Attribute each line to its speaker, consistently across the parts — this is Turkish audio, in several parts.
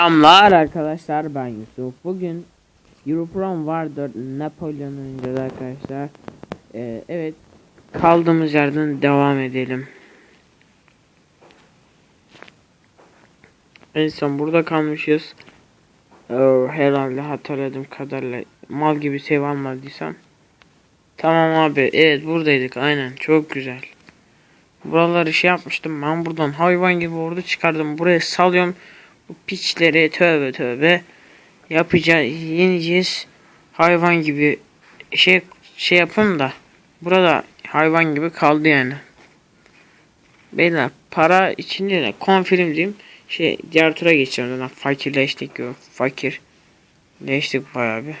Speaker 1: Selamlar arkadaşlar ben Yusuf. Bugün Europrom Warder Napolyon oynayacağız arkadaşlar. Ee, evet kaldığımız yerden devam edelim. En son burada kalmışız. Ee, herhalde hatırladığım kadarıyla mal gibi sev almadıysam. Tamam abi evet buradaydık aynen çok güzel. Buraları şey yapmıştım ben buradan hayvan gibi ordu çıkardım buraya salıyorum. Bu piçleri tövbe tövbe yapacağız yeneceğiz hayvan gibi şey şey yapın da burada hayvan gibi kaldı yani. Beyler para içinde de konfirm diyeyim şey diğer tura geçeceğim fakirleştik yok fakir leştik bayağı bir.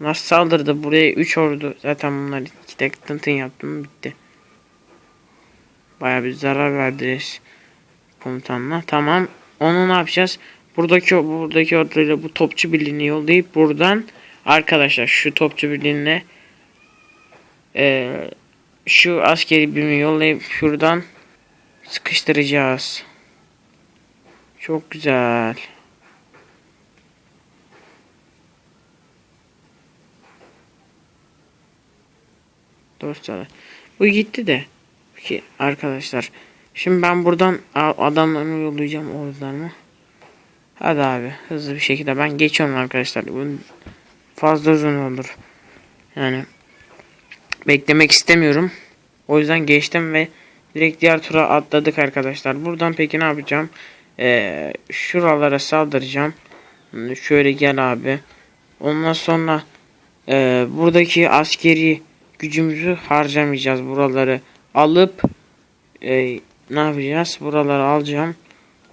Speaker 1: Nasıl saldırdı buraya 3 ordu zaten bunlar 2 tek tıntın yaptım bitti. Bayağı bir zarar verdiniz komutanla. Tamam onu ne yapacağız? Buradaki buradaki orduyla bu topçu birliğini yollayıp buradan arkadaşlar şu topçu birliğine eee şu askeri birimi yollayıp şuradan sıkıştıracağız. Çok güzel. Dostlar. Bu gitti de. Peki arkadaşlar. Şimdi ben buradan a- adamlarımı yollayacağım ordularımı. Hadi abi hızlı bir şekilde ben geçiyorum arkadaşlar. Bu fazla uzun olur. Yani beklemek istemiyorum. O yüzden geçtim ve direkt diğer tura atladık arkadaşlar. Buradan peki ne yapacağım? Ee, şuralara saldıracağım. Şöyle gel abi. Ondan sonra e, buradaki askeri gücümüzü harcamayacağız. Buraları alıp e, ne yapacağız? Buraları alacağım.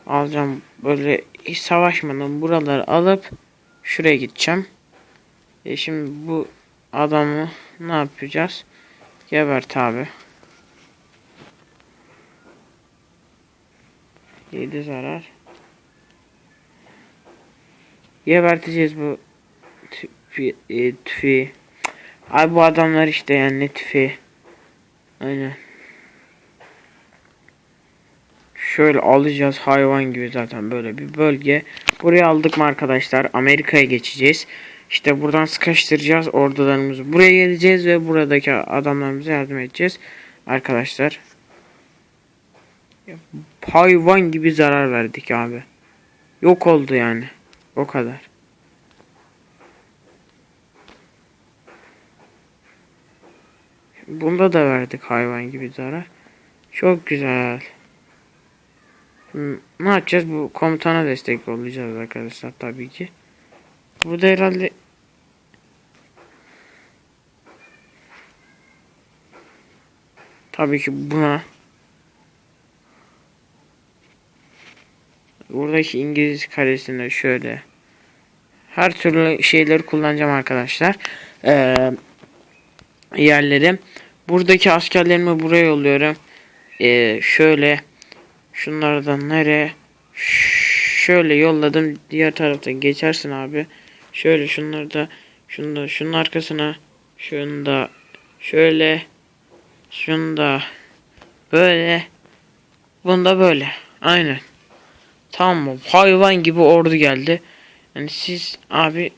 Speaker 1: Alacağım böyle hiç savaşmadan buraları alıp şuraya gideceğim. E şimdi bu adamı ne yapacağız? Gebert abi. 7 zarar. Geberteceğiz bu tüfi, e, tüfi. Ay bu adamlar işte yani ne tüfi. Aynen. Şöyle alacağız hayvan gibi zaten böyle bir bölge. Buraya aldık mı arkadaşlar? Amerika'ya geçeceğiz. İşte buradan sıkıştıracağız ordularımızı. Buraya geleceğiz ve buradaki adamlarımıza yardım edeceğiz. Arkadaşlar. Hayvan gibi zarar verdik abi. Yok oldu yani. O kadar. Bunda da verdik hayvan gibi zarar. Çok güzel. Hmm, Ne yapacağız? Bu komutana destek olacağız arkadaşlar tabii ki. Burada herhalde tabii ki buna buradaki İngiliz karesinde şöyle her türlü şeyleri kullanacağım arkadaşlar. Ee, yerleri. Buradaki askerlerimi buraya yolluyorum. Ee, şöyle Şunlardan nereye? Şöyle yolladım. Diğer taraftan geçersin abi. Şöyle şunları da şunu şunun arkasına şunu da şöyle şunu da böyle bunda böyle. Aynen. Tamam? Hayvan gibi ordu geldi. Yani siz abi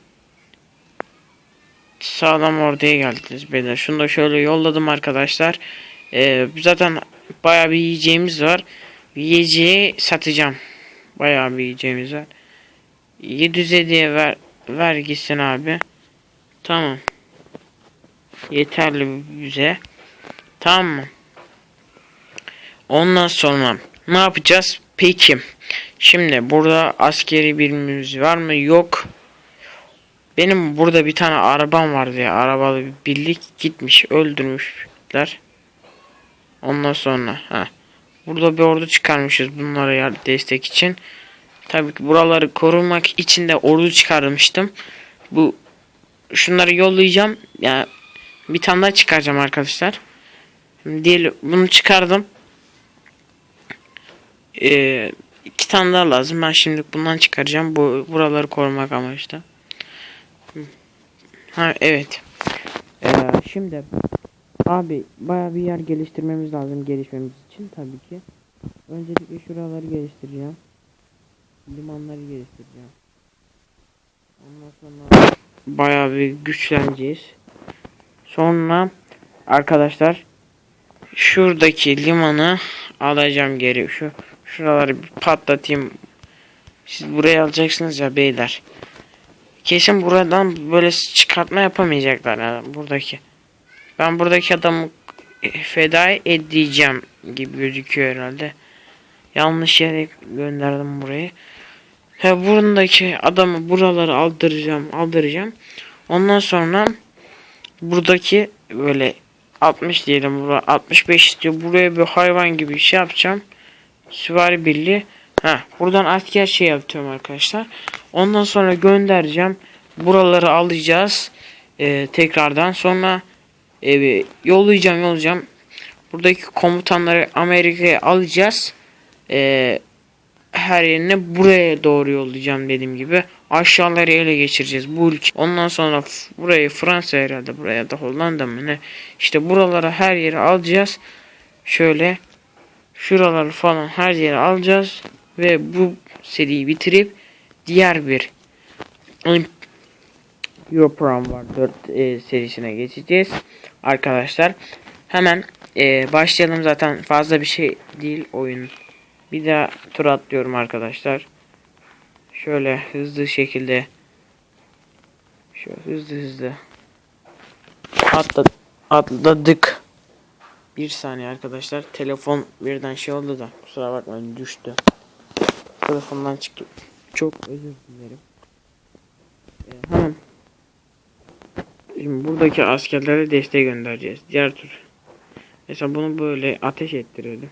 Speaker 1: sağlam orduya geldiniz beyler. Şunu da şöyle yolladım arkadaşlar. Ee, zaten bayağı bir yiyeceğimiz var. Yiyeceği satacağım. Bayağı bir yiyeceğimiz var. 700 diye ver, ver gitsin abi. Tamam. Yeterli bize. Tamam mı? Ondan sonra ne yapacağız? Peki. Şimdi burada askeri birimimiz var mı? Yok. Benim burada bir tane arabam vardı ya. Arabalı bir birlik gitmiş. Öldürmüşler. Ondan sonra. ha. Burada bir ordu çıkarmışız bunlara destek için. Tabii ki buraları korumak için de ordu çıkarmıştım. Bu şunları yollayacağım. Yani bir tane daha çıkaracağım arkadaşlar. Diyelim bunu çıkardım. Ee, iki tane daha lazım. Ben şimdi bundan çıkaracağım. Bu buraları korumak amaçlı. Ha evet. Ee, şimdi Abi baya bir yer geliştirmemiz lazım gelişmemiz için tabii ki. Öncelikle şuraları geliştireceğim. limanları geliştireceğim. Ondan sonra bayağı bir güçleneceğiz. Sonra arkadaşlar şuradaki limanı alacağım geri. Şu şuraları bir patlatayım. Siz buraya alacaksınız ya beyler. Kesin buradan böyle çıkartma yapamayacaklar yani buradaki. Ben buradaki adamı feda edeceğim gibi gözüküyor herhalde. Yanlış yere gönderdim burayı. Ve buradaki adamı buraları aldıracağım, aldıracağım. Ondan sonra buradaki böyle 60 diyelim bura 65 istiyor. Buraya bir hayvan gibi bir şey yapacağım. Süvari birliği. Ha, buradan asker şey yapıyorum arkadaşlar. Ondan sonra göndereceğim. Buraları alacağız. Ee, tekrardan sonra e, yollayacağım yollayacağım. Buradaki komutanları Amerika'ya alacağız. Ee, her yerine buraya doğru yollayacağım dediğim gibi. Aşağıları ele geçireceğiz bu ülke. Ondan sonra burayı Fransa herhalde buraya da Hollanda mı ne. İşte buralara her yeri alacağız. Şöyle şuraları falan her yere alacağız. Ve bu seriyi bitirip diğer bir Europrom var 4 e, serisine geçeceğiz. Arkadaşlar hemen e, başlayalım zaten fazla bir şey değil oyun. Bir daha tur atlıyorum arkadaşlar. Şöyle hızlı şekilde şöyle hızlı hızlı atla, atladık. Bir saniye arkadaşlar. Telefon birden şey oldu da kusura bakmayın düştü. Telefondan çıktı. Çok özür dilerim. Ee, hemen Şimdi buradaki askerlere desteğe göndereceğiz. Diğer tur. Mesela bunu böyle ateş ettirelim.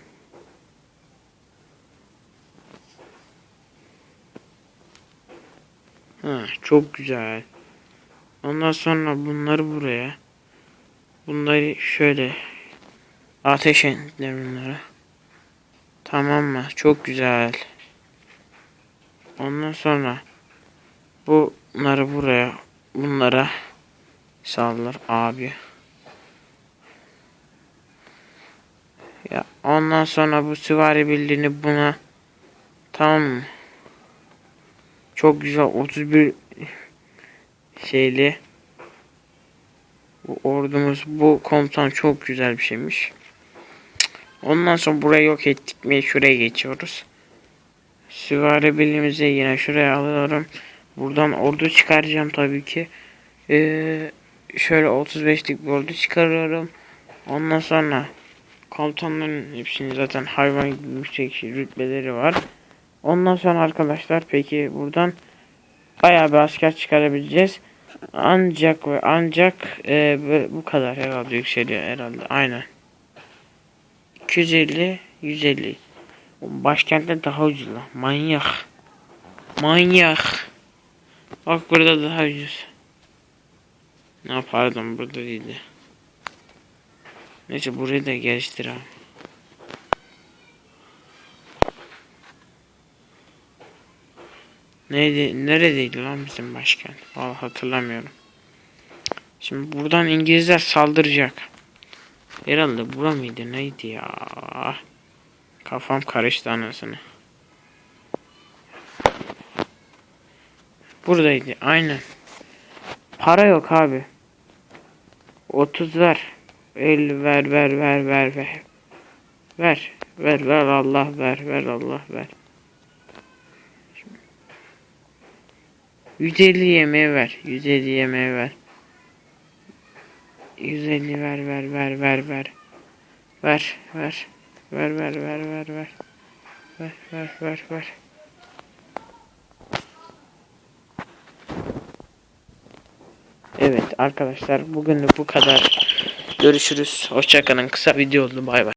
Speaker 1: Ha, çok güzel. Ondan sonra bunları buraya. Bunları şöyle ateş ettiler bunlara. Tamam mı? Çok güzel. Ondan sonra bunları buraya bunlara sallar abi. Ya ondan sonra bu süvari birliğini buna mı? Çok güzel 31 şeyli bu ordumuz bu komutan çok güzel bir şeymiş. Ondan sonra burayı yok ettik mi şuraya geçiyoruz. Süvari birliğimizi yine şuraya alıyorum. Buradan ordu çıkaracağım tabii ki. Ee, şöyle 35'lik bir ordu çıkarıyorum. Ondan sonra komutanların hepsinin zaten hayvan gibi yüksek rütbeleri var. Ondan sonra arkadaşlar peki buradan bayağı bir asker çıkarabileceğiz. Ancak ve ancak e, bu kadar herhalde yükseliyor herhalde. Aynen. 250 150. Başkentte daha ucuz. Manyak. Manyak. Bak burada daha ucuz. Ne pardon burada değildi. Neyse burayı da geliştir abi. Neydi? Neredeydi lan bizim başkent? Vallahi hatırlamıyorum. Şimdi buradan İngilizler saldıracak. Herhalde bura mıydı? Neydi ya? Kafam karıştı anasını. Buradaydı. Aynen. Para yok abi. 30 ver. 50 ver ver ver ver ver. Ver. Ver ver Allah ver ver Allah ver. 150 yemeğe ver. 150 yemeğe ver. 150 ver ver ver ver ver. Ver ver. Ver ver ver ver ver. Ver ver ver ver. Evet arkadaşlar bugünlük bu kadar. Görüşürüz. Hoşçakalın. Kısa video oldu. Bay bay.